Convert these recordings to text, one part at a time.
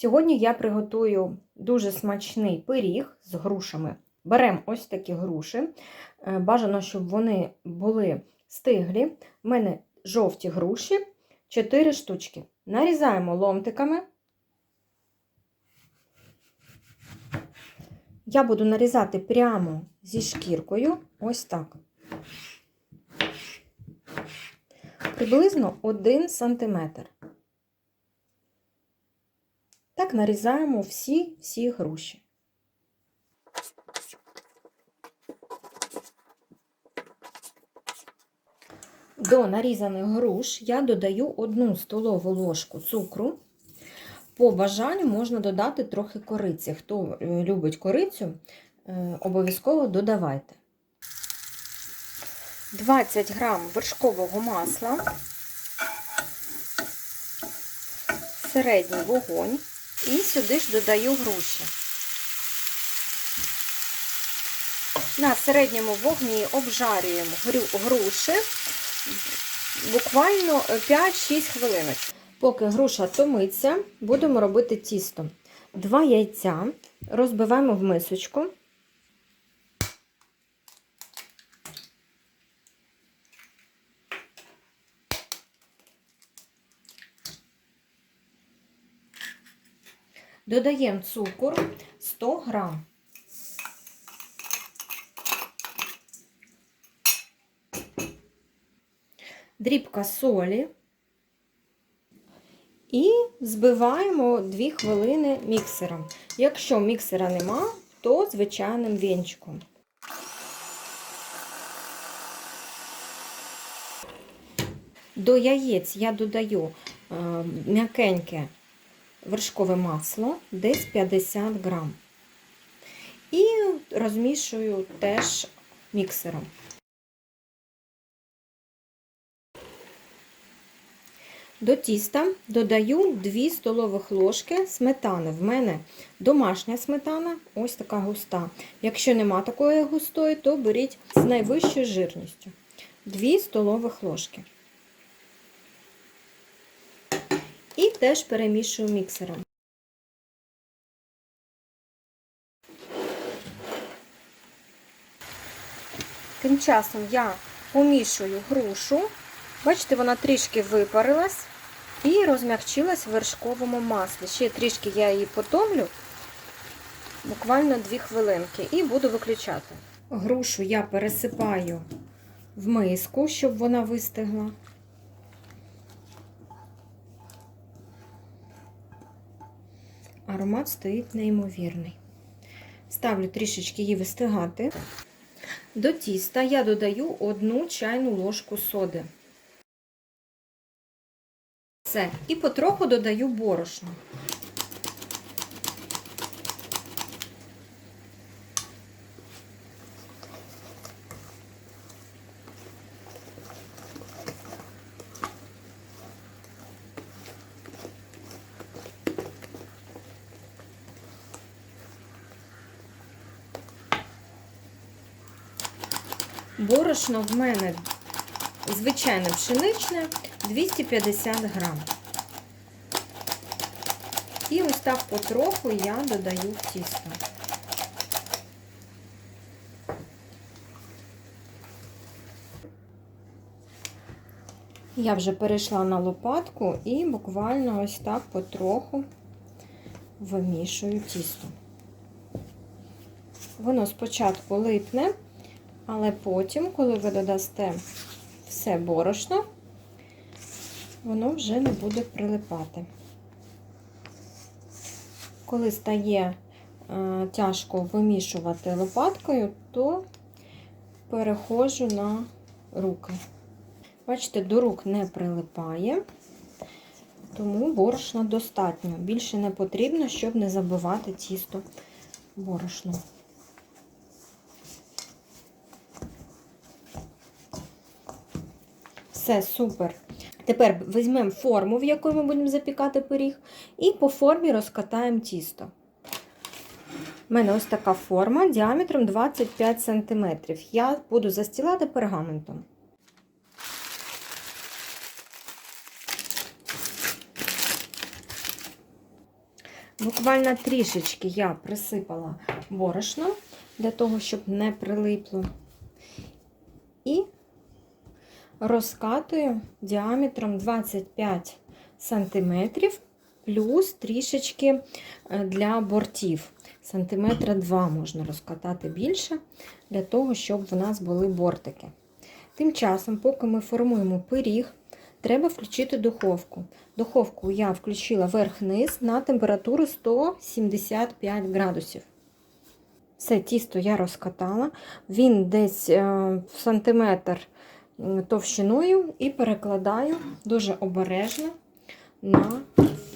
Сьогодні я приготую дуже смачний пиріг з грушами. Беремо ось такі груші. Е, Бажано, щоб вони були стиглі. У мене жовті груші, 4 штучки. Нарізаємо ломтиками. Я буду нарізати прямо зі шкіркою, ось так. Приблизно 1 см. Так нарізаємо всі-всі груші. До нарізаних груш я додаю 1 столову ложку цукру. По бажанню можна додати трохи кориці. Хто е, любить корицю, е, обов'язково додавайте. 20 грам вершкового масла, середній вогонь і сюди ж додаю груші. На середньому вогні обжарюємо груші буквально 5-6 хвилиночок. Поки груша томиться, будемо робити тісто. Два яйця розбиваємо в мисочку. Додаємо цукор 100 грам. Дрібка солі. І збиваємо 2 хвилини міксером. Якщо міксера нема, то звичайним вінчиком. До яєць я додаю е, м'якеньке вершкове масло, десь 50 грам. І розмішую теж міксером. До тіста додаю 2 столових ложки сметани. В мене домашня сметана, ось така густа. Якщо нема такої густої, то беріть з найвищою жирністю. 2 столових ложки. І теж перемішую міксером. Тим часом я помішую грушу. Бачите, вона трішки випарилась і розмягчилась в вершковому маслі. Ще трішки я її потомлю, буквально 2 хвилинки, і буду виключати. Грушу я пересипаю в миску, щоб вона вистигла. Аромат стоїть неймовірний. Ставлю трішечки її вистигати. До тіста я додаю одну чайну ложку соди. Все. І потроху додаю борошно. Борошно в мене звичайне пшеничне 250 грам. І ось так потроху я додаю в тісто. Я вже перейшла на лопатку і буквально ось так потроху вимішую тісто. Воно спочатку липне, але потім, коли ви додасте все борошно, воно вже не буде прилипати. Коли стає е, тяжко вимішувати лопаткою, то переходжу на руки. Бачите, до рук не прилипає, тому борошна достатньо. Більше не потрібно, щоб не забивати тісто борошном. Все, супер. Тепер візьмемо форму, в якій ми будемо запікати пиріг, і по формі розкатаємо тісто. У мене ось така форма діаметром 25 см. Я буду застілати пергаментом. Буквально трішечки я присипала борошном для того, щоб не прилипло. І розкатую діаметром 25 см, плюс трішечки е, для бортів. Сантиметра 2 можна розкатати більше, для того, щоб в нас були бортики. Тим часом, поки ми формуємо пиріг, треба включити духовку. Духовку я включила верх-низ на температуру 175 градусів. Все тісто я розкатала, він десь е, сантиметр товщиною і перекладаю дуже обережно на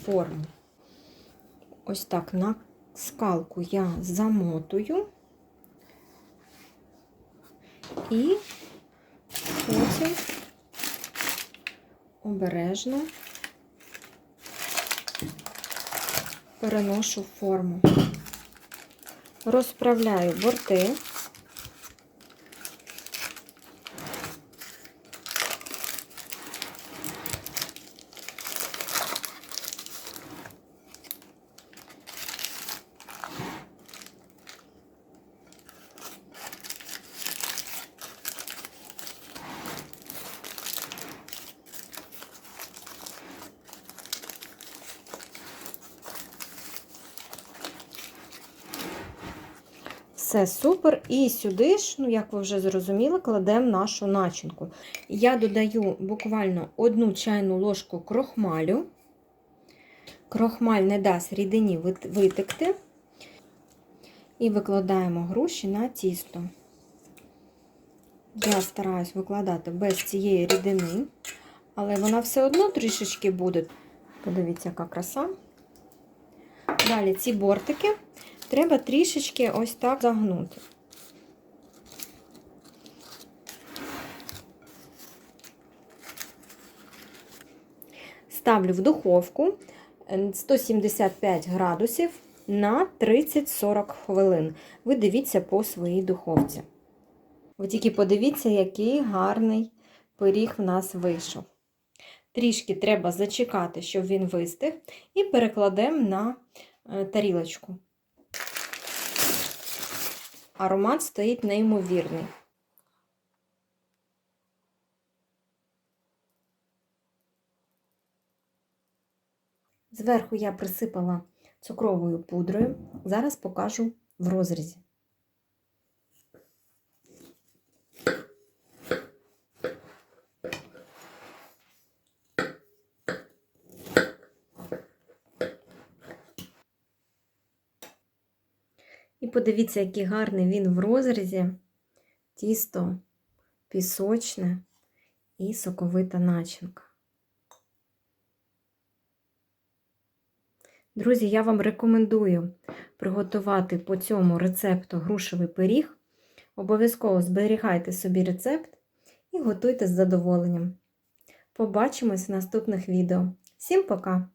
форму. Ось так на скалку я замотую і потім обережно переношу форму. Розправляю борти. Все супер. І сюди ж, ну як ви вже зрозуміли, кладемо нашу начинку. Я додаю буквально одну чайну ложку крохмалю. Крохмаль не дасть рідині витекти. І викладаємо груші на тісто. Я стараюсь викладати без цієї рідини, але вона все одно трішечки буде. Подивіться, яка краса. Далі ці бортики треба трішечки ось так загнути. Ставлю в духовку е, 175 градусів на 30-40 хвилин. Ви дивіться по своїй духовці. Ви тільки подивіться, який гарний пиріг в нас вийшов. Трішки треба зачекати, щоб він вистиг, і перекладемо на е, тарілочку. Аромат стоїть неймовірний. Зверху я присипала цукровою пудрою. Зараз покажу в розрізі. І подивіться, який гарний він в розрізі. Тісто пісочне і соковита начинка. Друзі, я вам рекомендую приготувати по цьому рецепту грушевий пиріг. Обов'язково зберігайте собі рецепт і готуйте з задоволенням. Побачимось в наступних відео. Всім пока!